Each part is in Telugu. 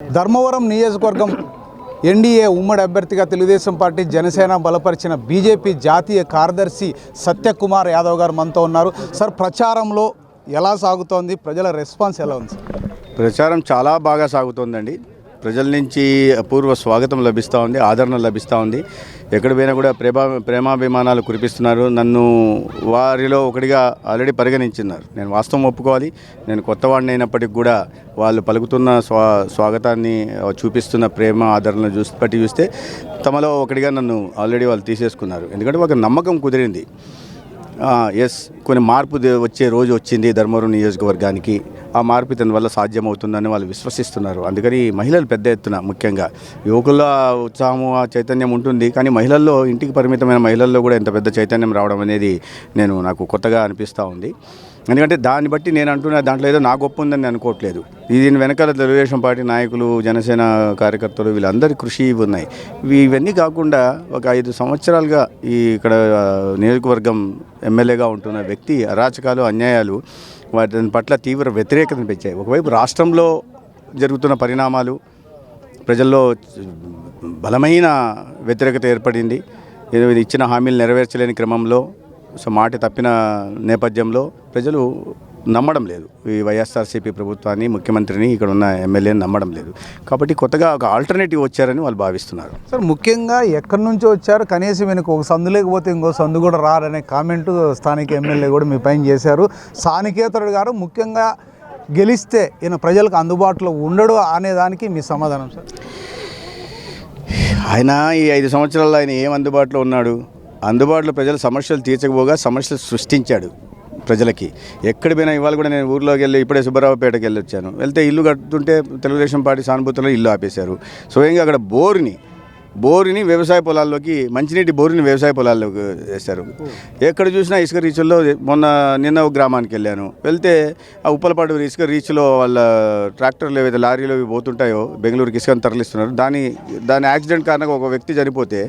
ధర్మవరం నియోజకవర్గం ఎన్డీఏ ఉమ్మడి అభ్యర్థిగా తెలుగుదేశం పార్టీ జనసేన బలపరిచిన బీజేపీ జాతీయ కార్యదర్శి సత్యకుమార్ యాదవ్ గారు మనతో ఉన్నారు. సార్ ప్రచారంలో ఎలా సాగుతోంది? ప్రజల రెస్పాన్స్ ఎలా ఉంది సార్? ప్రచారం చాలా బాగా సాగుతోందండి. ప్రజల నుంచి అపూర్వ స్వాగతం లభిస్తూ ఉంది ఆదరణ లభిస్తూ ఉంది. ఎక్కడ పోయినా కూడా ప్రేమ ప్రేమాభిమానాలు కురిపిస్తున్నారు. నన్ను వారిలో ఒకటిగా ఆల్రెడీ పరిగణించున్నారు నేను వాస్తవం ఒప్పుకోవాలి. నేను కొత్తవాడిని అయినప్పటికీ కూడా వాళ్ళు పలుకుతున్న స్వా స్వాగతాన్ని చూపిస్తున్న ప్రేమ ఆదరణ చూసి బట్టి చూస్తే తమలో ఒకటిగా నన్ను ఆల్రెడీ వాళ్ళు తీసేసుకున్నారు. ఎందుకంటే ఒక నమ్మకం కుదిరింది. ఎస్ కొన్ని మార్పు వచ్చే రోజు వచ్చింది ధర్మవరం నియోజకవర్గానికి. ఆ మార్పు ఇతని వల్ల సాధ్యమవుతుందని వాళ్ళు విశ్వసిస్తున్నారు. అందుకని మహిళలు పెద్ద ఎత్తున ముఖ్యంగా యువకుల ఉత్సాహము ఆ చైతన్యం ఉంటుంది. కానీ మహిళల్లో ఇంటికి పరిమితమైన మహిళల్లో కూడా ఇంత పెద్ద చైతన్యం రావడం అనేది నేను నాకు కొత్తగా అనిపిస్తూ ఉంది. ఎందుకంటే దాన్ని బట్టి నేను అంటున్న దాంట్లో ఏదో నా గొప్ప ఉందని నేను అనుకోవట్లేదు. దీని వెనకాల తెలుగుదేశం పార్టీ నాయకులు జనసేన కార్యకర్తలు వీళ్ళందరి కృషి ఉన్నాయి. ఇవన్నీ కాకుండా ఒక ఐదు సంవత్సరాలుగా ఈ ఇక్కడ నియోజకవర్గం ఎమ్మెల్యేగా ఉంటున్న వ్యక్తి అరాచకాలు అన్యాయాలు వాటి పట్ల తీవ్ర వ్యతిరేకతను పెంచాయి. ఒకవైపు రాష్ట్రంలో జరుగుతున్న పరిణామాలు ప్రజల్లో బలమైన వ్యతిరేకత ఏర్పడింది. ఇచ్చిన హామీలు నెరవేర్చలేని క్రమంలో సో మాట తప్పిన నేపథ్యంలో ప్రజలు నమ్మడం లేదు. ఈ వైఎస్ఆర్సీపీ ప్రభుత్వాన్ని ముఖ్యమంత్రిని ఇక్కడ ఉన్న ఎమ్మెల్యేని నమ్మడం లేదు. కాబట్టి కొత్తగా ఒక ఆల్టర్నేటివ్ వచ్చారని వాళ్ళు భావిస్తున్నారు. సార్ ముఖ్యంగా ఎక్కడి నుంచి వచ్చారు కనీసం వెనక ఒక సందు లేకపోతే ఇంకో సందు కూడా రారనే కామెంట్ స్థానిక ఎమ్మెల్యే కూడా మీ పైన చేశారు. స్థానికేతరుడు గారు ముఖ్యంగా గెలిస్తే ఈయన ప్రజలకు అందుబాటులో ఉండడు అనే దానికి మీ సమాధానం సార్? ఆయన ఈ ఐదు సంవత్సరాల్లో ఆయన ఏం అందుబాటులో ఉన్నాడు? అందుబాటులో ప్రజల సమస్యలు తీర్చకపోగా సమస్యలు సృష్టించాడు. ప్రజలకి. ఎక్కడ పోయినా ఇవాళ కూడా నేను ఊర్లోకి వెళ్ళి ఇప్పుడే సుబ్బారావుపేటకి వెళ్ళి వచ్చాను వెళ్తే ఇల్లు కట్టుతుంటే తెలుగుదేశం పార్టీ సానుభూతిలో ఇల్లు ఆపేశారు. స్వయంగా అక్కడ బోరుని బోరుని వ్యవసాయ పొలాల్లోకి మంచినీటి బోరుని వ్యవసాయ పొలాల్లోకి వేస్తారు. ఎక్కడ చూసినా ఇసుక రీచ్లో మొన్న నిన్న ఒక గ్రామానికి వెళ్ళాను. వెళ్తే ఆ ఉప్పలపాడు ఇసుక రీచ్లో వాళ్ళ ట్రాక్టర్లు ఏవైతే లారీలు అవి పోతుంటాయో బెంగళూరుకి ఇసుకను తరలిస్తున్నారు. దాని దాని యాక్సిడెంట్ కారణంగా ఒక వ్యక్తి చనిపోతే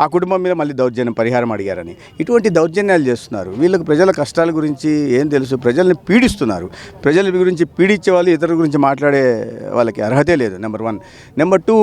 ఆ కుటుంబం మీద మళ్ళీ దౌర్జన్యం పరిహారం అడిగారని. ఇటువంటి దౌర్జన్యాలు చేస్తున్నారు. వీళ్ళకి ప్రజల కష్టాల గురించి ఏం తెలుసు? ప్రజల్ని పీడిస్తున్నారు. ప్రజల గురించి పీడించే వాళ్ళు ఇతరుల గురించి మాట్లాడే వాళ్ళకి అర్హతే లేదు నెంబర్ వన్. నెంబర్ టూ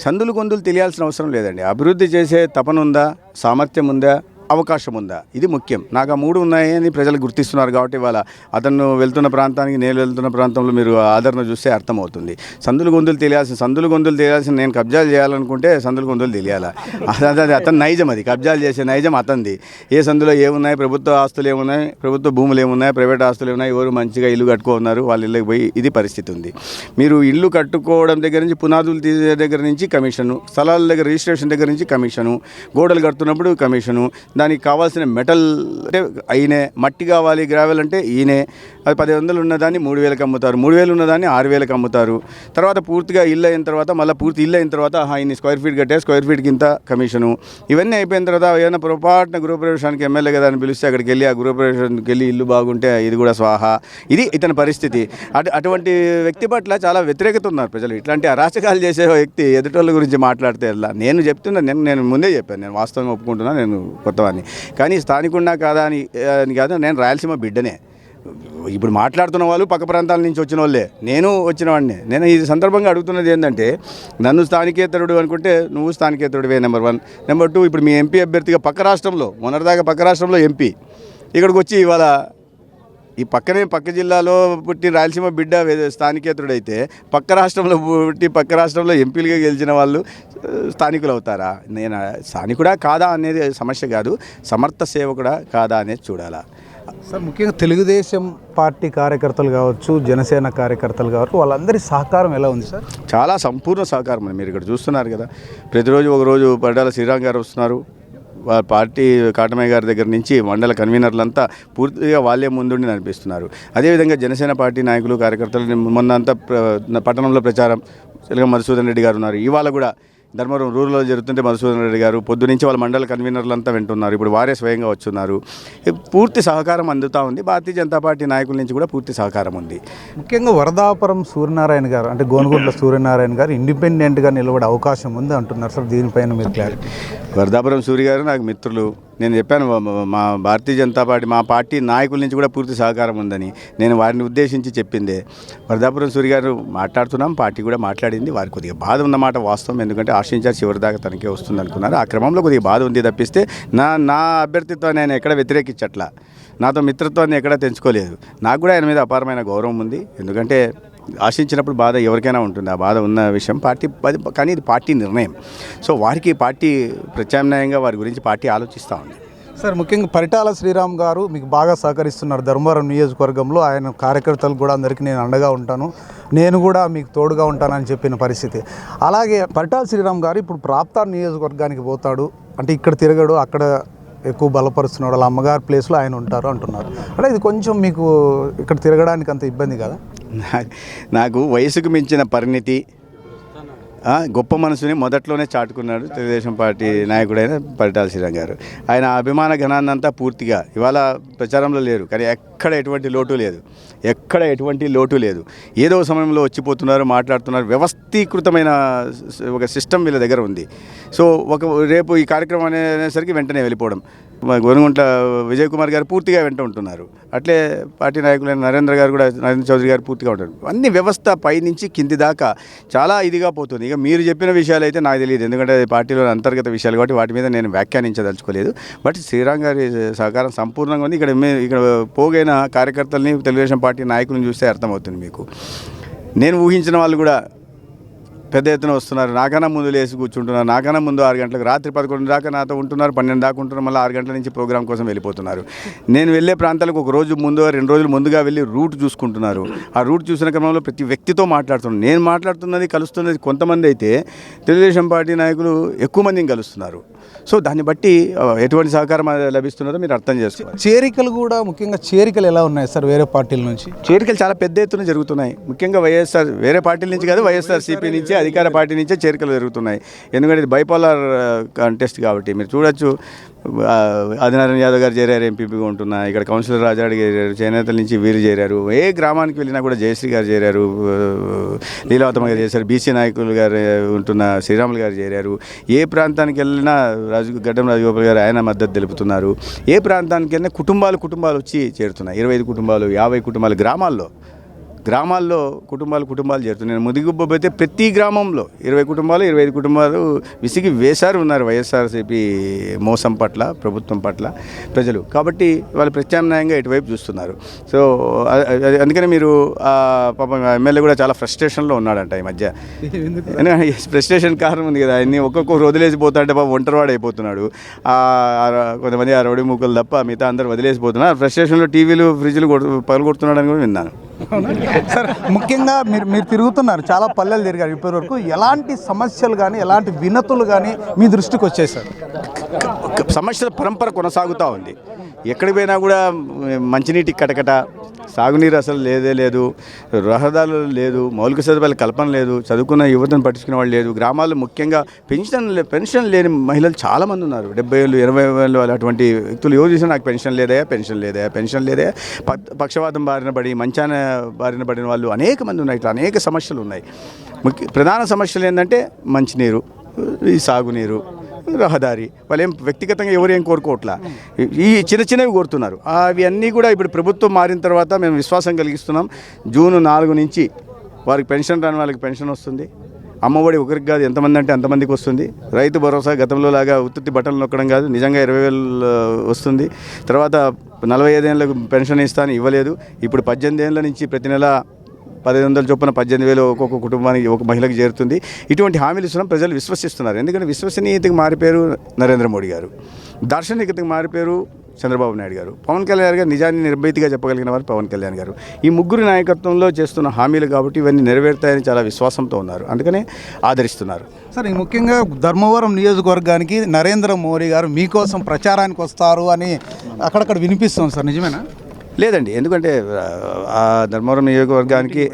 సందులు గొంతులు తెలియాల్సిన అవసరం లేదండి. అభివృద్ధి చేసే తపనుందా సామర్థ్యం ఉందా? అవకాశం ఉందా ఇది ముఖ్యం. నాకు ఆ మూడు ఉన్నాయని ప్రజలు గుర్తిస్తున్నారు కాబట్టి ఇవాళ అతను వెళ్తున్న ప్రాంతానికి నేను వెళ్తున్న ప్రాంతంలో మీరు ఆదరణ చూస్తే అర్థమవుతుంది. సందులు గొంతులు తెలియాల్సిన సందులు గొంతులు తెలియాల్సిన నేను కబ్జాలు చేయాలనుకుంటే సందులు గొంతులు తెలియాలా. అది నైజం అది. కబ్జాలు చేసే నైజం అతనిది ఏ సందులో ఏమున్నాయి? ప్రభుత్వ ఆస్తులు ఏమున్నాయి? ప్రభుత్వ భూములు ఏమున్నాయి? ప్రైవేట్ ఆస్తులు ఏమున్నాయి? ఎవరు మంచిగా ఇల్లు కట్టుకున్నారు వాళ్ళ ఇళ్ళకి పోయి ఇది పరిస్థితి ఉంది. మీరు ఇల్లు కట్టుకోవడం దగ్గర నుంచి పునాదులు తీసే దగ్గర నుంచి కమిషను స్థలాల దగ్గర రిజిస్ట్రేషన్ దగ్గర నుంచి కమిషను గోడలు కడుతున్నప్పుడు కమిషను దానికి కావాల్సిన మెటల్ అంటే అయినే మట్టి కావాలి గ్రావెల్ అంటే ఈయనే. అది పది వందలు ఉన్నదాన్ని మూడు వేలకు అమ్ముతారు. మూడు వేలు ఉన్నదాన్ని ఆరు వేలకు అమ్ముతారు. తర్వాత పూర్తిగా ఇల్లు అయిన తర్వాత మళ్ళీ పూర్తి ఇల్లు అయిన తర్వాత ఆహా, ఇన్ని స్క్వేర్ ఫీట్ కట్టే స్క్వేర్ ఫీట్కి ఇంత కమిషను. ఇవన్నీ అయిపోయిన తర్వాత ఏదైనా పొరపాటున గృహప్రవేశానికి ఎమ్మెల్యే కదా అని పిలిస్తే అక్కడికి వెళ్ళి ఆ గృహప్రవేశానికి వెళ్ళి ఇల్లు బాగుంటే ఇది కూడా స్వాహ. ఇది ఇతని పరిస్థితి. అటు అటువంటి వ్యక్తి పట్ల చాలా వ్యతిరేకత ఉన్నారు ప్రజలు. ఇట్లాంటి అరాచకాలు చేసే వ్యక్తి ఎదుటోళ్ళ గురించి మాట్లాడితే ఎలా? నేను చెప్తున్నా నేను నేను ముందే చెప్పాను. నేను వాస్తవంగా ఒప్పుకుంటున్నా నేను కొత్త కొత్తవాడిని కానీ స్థానికున్నా కాదా అని అని కాదు నేను రాయలసీమ బిడ్డనే. ఇప్పుడు మాట్లాడుతున్న వాళ్ళు పక్క ప్రాంతాల నుంచి వచ్చిన వాళ్ళే. నేను వచ్చిన వాడిని. నేను ఈ సందర్భంగా అడుగుతున్నది ఏంటంటే నన్ను స్థానికేతరుడు అనుకుంటే నువ్వు స్థానికేతరుడివే నెంబర్ వన్ నెంబర్ టూ ఇప్పుడు మీ ఎంపీ అభ్యర్థిగా పక్క రాష్ట్రంలో మొన్నటిదాకా పక్క రాష్ట్రంలో ఎంపీ. ఇక్కడికి వచ్చి ఇవాళ ఈ పక్కనే పక్క జిల్లాలో పుట్టి రాయలసీమ బిడ్డ స్థానికేతరుడైతే పక్క రాష్ట్రంలో పుట్టి పక్క రాష్ట్రంలో ఎంపీలుగా గెలిచిన వాళ్ళు స్థానికులు అవుతారా? నేను స్థానికుడా కాదా అనేది సమస్య కాదు సమర్థ సేవకుడా కాదా అనేది చూడాలా. సార్ ముఖ్యంగా తెలుగుదేశం పార్టీ కార్యకర్తలు కావచ్చు జనసేన కార్యకర్తలు కావచ్చు వాళ్ళందరి సహకారం ఎలా ఉంది సార్? చాలా సంపూర్ణ సహకారం మీరు ఇక్కడ చూస్తున్నారు కదా ప్రతిరోజు ఒకరోజు పడ్డాల శ్రీరామ్ గారు వస్తున్నారు. పార్టీ కాటమయ్య గారి దగ్గర నుంచి మండల కన్వీనర్లంతా పూర్తిగా వాళ్ళే ముందుండి నడిపిస్తున్నారు. అదేవిధంగా జనసేన పార్టీ నాయకులు కార్యకర్తలు మొన్న అంతా పట్టణంలో ప్రచారం తెలుగు మధుసూదన్ రెడ్డి గారు ఉన్నారు. ఇవాళ కూడా ధర్మవరం రూరల్లో జరుగుతుంటే మధుసూదన్ రెడ్డి గారు పొద్దు నుంచి వాళ్ళ మండల కన్వీనర్లంతా వింటున్నారు. ఇప్పుడు వారే స్వయంగా వచ్చున్నారు. పూర్తి సహకారం అందుతూ ఉంది. భారతీయ జనతా పార్టీ నాయకుల నుంచి కూడా పూర్తి సహకారం ఉంది. ముఖ్యంగా వరదాపురం సూర్యనారాయణ గారు అంటే గోనుగుంట్ల సూర్యనారాయణ గారు ఇండిపెండెంట్గా నిలబడే అవకాశం ఉంది అంటున్నారు సార్. దీనిపైన మీరు క్లారిటీ వరదాపురం సూర్య గారు నాకు మిత్రులు. నేను చెప్పాను మా- భారతీయ జనతా పార్టీ మా పార్టీ నాయకుల నుంచి కూడా పూర్తి సహకారం ఉందని నేను వారిని ఉద్దేశించి చెప్పిందే. వరదాపురం సూర్య గారు మాట్లాడుతున్నాం పార్టీ కూడా మాట్లాడింది వారికి కొద్దిగా బాధ ఉన్నమాట వాస్తవం ఎందుకంటే ఆశించారు చివరి దాకా తనకే వస్తుంది అనుకున్నారు ఆ క్రమంలో కొద్దిగా బాధ ఉంది తప్పిస్తే నా నా అభ్యర్థిత్వాన్ని ఆయన ఎక్కడ వ్యతిరేకించట్లా. నాతో మిత్రత్వాన్ని ఎక్కడా తెంచుకోలేదు. నాకు కూడా ఆయన మీద అపారమైన గౌరవం ఉంది ఎందుకంటే ఆశించినప్పుడు బాధ ఎవరికైనా ఉంటుంది. ఆ బాధ ఉన్న విషయం పార్టీ అది- కానీ ఇది పార్టీ నిర్ణయం. సో వారికి పార్టీ ప్రత్యామ్నాయంగా వారి గురించి పార్టీ ఆలోచిస్తూ ఉంది. సార్ ముఖ్యంగా పరిటాల శ్రీరామ్ గారు మీకు బాగా సహకరిస్తున్నారు. ధర్మవరం నియోజకవర్గంలో ఆయన కార్యకర్తలు కూడా అందరికీ నేను అండగా ఉంటాను. నేను కూడా మీకు తోడుగా ఉంటానని చెప్పిన పరిస్థితి. అలాగే పరిటాల శ్రీరామ్ గారు ఇప్పుడు ప్రాప్తార్ నియోజకవర్గానికి పోతాడు. అంటే ఇక్కడ తిరగడు అక్కడ ఎక్కువ బలపరుస్తున్న వాళ్ళ అమ్మగారు ప్లేస్లో ఆయన ఉంటారు అంటున్నారు. అంటే ఇది కొంచెం మీకు ఇక్కడ తిరగడానికి అంత ఇబ్బంది కదా? నాకు వయసుకు మించిన పరిణితి గొప్ప మనసుని మొదట్లోనే చాటుకున్నాడు తెలుగుదేశం పార్టీ నాయకుడైన పరిటాల శ్రీరామ్ గారు. ఆయన అభిమాన ఘనాన్ని అంతా పూర్తిగా ఇవాళ ప్రచారంలో లేరు కానీ ఎక్కడ ఎటువంటి లోటు లేదు. ఎక్కడ ఎటువంటి లోటు లేదు. ఏదో సమయంలో వచ్చిపోతున్నారు మాట్లాడుతున్నారు వ్యవస్థీకృతమైన ఒక సిస్టమ్ వీళ్ళ దగ్గర ఉంది. సో ఒక రేపు ఈ కార్యక్రమం అనేసరికి వెంటనే వెళ్ళిపోవడం. గోనుగుంట విజయ్ కుమార్ గారు పూర్తిగా వెంట ఉంటున్నారు. అట్లే పార్టీ నాయకులైన నరేంద్ర గారు కూడా నరేంద్ర చౌదరి గారు పూర్తిగా ఉంటారు. అన్ని వ్యవస్థ పైనుంచి కింది దాకా చాలా ఇదిగా పోతుంది. ఇక మీరు చెప్పిన విషయాలు అయితే నాకు తెలియదు. ఎందుకంటే పార్టీలో అంతర్గత విషయాలు కాబట్టి వాటి మీద నేను వ్యాఖ్యానించదలుచుకోలేదు. బట్ శ్రీరామ్ గారి సహకారం సంపూర్ణంగా ఉంది. ఇక్కడ ఇక్కడ పోగైన కార్యకర్తల్ని తెలుగుదేశం పార్టీ నాయకులను చూస్తే అర్థమవుతుంది మీకు. నేను ఊహించిన వాళ్ళు కూడా పెద్ద ఎత్తున వస్తున్నారు. నాకన్నా ముందు లేచి కూర్చుంటున్నారు. నాకన్నా ముందు ఆరు గంటలకు రాత్రి పదకొండు దాకా నాతో ఉంటున్నారు. పన్నెండు దాకా ఉంటున్నారు. మళ్ళీ ఆరు గంటల నుంచి ప్రోగ్రామ్ కోసం వెళ్ళిపోతున్నారు. నేను వెళ్ళే ప్రాంతాలకు ఒక రోజు ముందు రెండు రోజులు ముందుగా వెళ్ళి రూట్ చూసుకుంటున్నారు. ఆ రూట్ చూసిన క్రమంలో ప్రతి వ్యక్తితో మాట్లాడుతున్నాను. నేను మాట్లాడుతున్నది కలుస్తున్నది కొంతమంది అయితే తెలుగుదేశం పార్టీ నాయకులు ఎక్కువ మందిని కలుస్తున్నారు. సో దాన్ని బట్టి ఎటువంటి సహకారం లభిస్తున్నదో మీరు అర్థం చేసుకోవాలి. చేరికలు కూడా ముఖ్యంగా చేరికలు ఎలా ఉన్నాయి సార్ వేరే పార్టీల నుంచి? చేరికలు చాలా పెద్ద ఎత్తున జరుగుతున్నాయి. ముఖ్యంగా వైఎస్ఆర్ వేరే పార్టీల నుంచి కాదు వైఎస్ఆర్ సిపి నుంచి అధికార పార్టీ నుంచే చేరికలు జరుగుతున్నాయి. ఎందుకంటే ఇది బైపోలార్ కంటెస్ట్ కాబట్టి. మీరు చూడొచ్చు ఆదినారాయణ యాదవ్ గారు చేరారు ఎంపీపీగా ఉంటున్నా. ఇక్కడ కౌన్సిలర్ రాజాడి చేరారు చేనేతల నుంచి వీరు చేరారు. ఏ గ్రామానికి వెళ్ళినా కూడా జయశ్రీ గారు చేరారు లీలావతమ్మ గారు చేశారు బీసీ నాయకులు గారు ఉంటున్న శ్రీరాములు గారు చేరారు. ఏ ప్రాంతానికి వెళ్ళినా రాజు గడ్డం రాజగోపాల్ గారు ఆయన మద్దతు తెలుపుతున్నారు. ఏ ప్రాంతానికి వెళ్ళినా కుటుంబాలు కుటుంబాలు వచ్చి చేరుతున్నాయి. ఇరవై ఐదు కుటుంబాలు యాభై కుటుంబాలు గ్రామాల్లో. గ్రామాల్లో కుటుంబాలు కుటుంబాలు చేరుతున్నాయి నేను ముదిగుబ్బ పోతే ప్రతి గ్రామంలో ఇరవై కుటుంబాలు ఇరవై ఐదు కుటుంబాలు విసిగి వేశారు ఉన్నారు వైఎస్ఆర్సీపీ మోసం పట్ల ప్రభుత్వం పట్ల ప్రజలు. కాబట్టి వాళ్ళు ప్రత్యామ్నాయంగా ఇటువైపు చూస్తున్నారు. సో అందుకని మీరు ఆ పాపం ఎమ్మెల్యే కూడా చాలా ఫ్రస్ట్రేషన్లో ఉన్నాడంట ఈ మధ్య. ఫ్రస్ట్రేషన్ కారణం ఉంది కదా. ఆయన్ని ఒక్కొక్కరు వదిలేసిపోతాడంటే పాపం ఒంటరివాడు అయిపోతున్నాడు. కొంతమంది ఆ రౌడీ మూకలు తప్ప మిగతా అందరు వదిలేసిపోతున్నారు. ఫ్రస్ట్రేషన్లో టీవీలు ఫ్రిడ్జ్లు పగలు కొడుతున్నాడని కూడా విన్నాను. సార్ ముఖ్యంగా మీరు మీరు తిరుగుతున్నారు చాలా పల్లెలు తిరిగారు ఇప్పటి వరకు. ఎలాంటి సమస్యలు కానీ ఎలాంటి వినతులు కానీ మీ దృష్టికి వచ్చాయి సార్ సమస్యల పరంపర కొనసాగుతూ ఉంది. ఎక్కడికి పోయినా కూడా మంచినీటి కటకట సాగునీరు అసలు లేదే లేదు రహదారులు లేదు మౌలిక సదుపాయాల కల్పన లేదు చదువుకున్న యువతను పట్టించుకునే వాళ్ళు లేదు. గ్రామాల్లో ముఖ్యంగా పెన్షన్ పెన్షన్ లేని మహిళలు చాలామంది ఉన్నారు. డెబ్బై ఏళ్ళు ఇరవై ఏళ్ళు అటువంటి వ్యక్తులు ఎవరు చూసినా నాకు పెన్షన్ లేదే పెన్షన్ లేదా పెన్షన్ లేదే. పక్షవాతం బారిన పడి మంచాన బారిన పడిన వాళ్ళు అనేక మంది ఉన్నాయి. ఇట్లా అనేక సమస్యలు ఉన్నాయి. ముఖ్య ప్రధాన సమస్యలు ఏంటంటే మంచినీరు ఈ సాగునీరు. రహదారి. వాళ్ళు ఏం వ్యక్తిగతంగా ఎవరు ఏం కోరుకోవట్లా. ఈ చిన్న చిన్నవి కోరుతున్నారు. అవి అన్నీ కూడా ఇప్పుడు ప్రభుత్వం మారిన తర్వాత మేము విశ్వాసం కలిగిస్తున్నాం. జూన్ నాలుగు నుంచి వారికి పెన్షన్ రాని వాళ్ళకి పెన్షన్ వస్తుంది. అమ్మఒడి ఒకరికి కాదు ఎంతమంది అంటే అంతమందికి వస్తుంది. రైతు భరోసా గతంలో లాగా ఉత్తుత్తి బట్టలు నొక్కడం కాదు నిజంగా ఇరవై వేలు వస్తుంది. తర్వాత నలభై ఐదేళ్ళకు పెన్షన్ ఇస్తాను ఇవ్వలేదు. ఇప్పుడు పద్దెనిమిది ఏళ్ళ నుంచి ప్రతి నెల పదిహేను వందల చొప్పున పద్దెనిమిది వేలు ఒక్కొక్క కుటుంబానికి ఒక మహిళకు చేరుతుంది. ఇటువంటి హామీలు ఇస్తున్నాం ప్రజలు విశ్వసిస్తున్నారు. ఎందుకంటే విశ్వసనీయతకు మారిపోయారు నరేంద్ర మోడీ గారు. దార్శనికతకు మారిపోయారు చంద్రబాబు నాయుడు గారు. పవన్ కళ్యాణ్ గారు నిజాన్ని నిర్భీతిగా చెప్పగలిగిన వారు పవన్ కళ్యాణ్ గారు. ఈ ముగ్గురు నాయకత్వంలో చేస్తున్న హామీలు కాబట్టి ఇవన్నీ నెరవేరుతాయని చాలా విశ్వాసంతో ఉన్నారు. అందుకనే ఆదరిస్తున్నారు. సార్ ఈ ముఖ్యంగా ధర్మవరం నియోజకవర్గానికి నరేంద్ర మోడీ గారు మీకోసం ప్రచారానికి వస్తారు అని అక్కడక్కడ వినిపిస్తుంది సార్. నిజమేనా? లేదండి. ఎందుకంటే ఆ, ధర్మవరం నియోజకవర్గానికి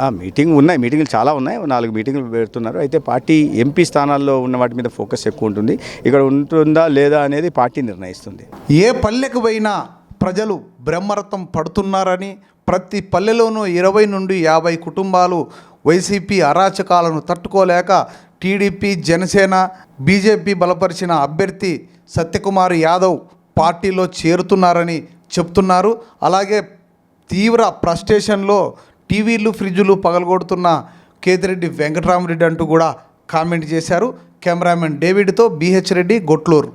ఆ మీటింగ్ ఉన్నాయి. మీటింగ్లు చాలా ఉన్నాయి. నాలుగు మీటింగ్లు పెడుతున్నారు. అయితే పార్టీ ఎంపీ స్థానాల్లో ఉన్న వాటి మీద ఫోకస్ ఎక్కువ ఉంటుంది. ఇక్కడ ఉంటుందా లేదా అనేది పార్టీ నిర్ణయిస్తుంది. ఏ పల్లెకు పోయినా ప్రజలు బ్రహ్మరథం పడుతున్నారని ప్రతి పల్లెలోనూ ఇరవై నుండి యాభై కుటుంబాలు వైసీపీ అరాచకాలను తట్టుకోలేక టీడీపీ జనసేన బీజేపీ బలపరిచిన అభ్యర్థి సత్యకుమార్ యాదవ్ పార్టీలో చేరుతున్నారని చెప్తున్నారు. అలాగే తీవ్ర ఫ్రస్ట్రేషన్లో టీవీలు ఫ్రిడ్జులు పగలగొడుతున్న కేతిరెడ్డి వెంకటరామరెడ్డి అంటూ కూడా కామెంట్ చేశారు. కెమెరామెన్ డేవిడ్తో బీహెచ్ రెడ్డి గొట్లూరు.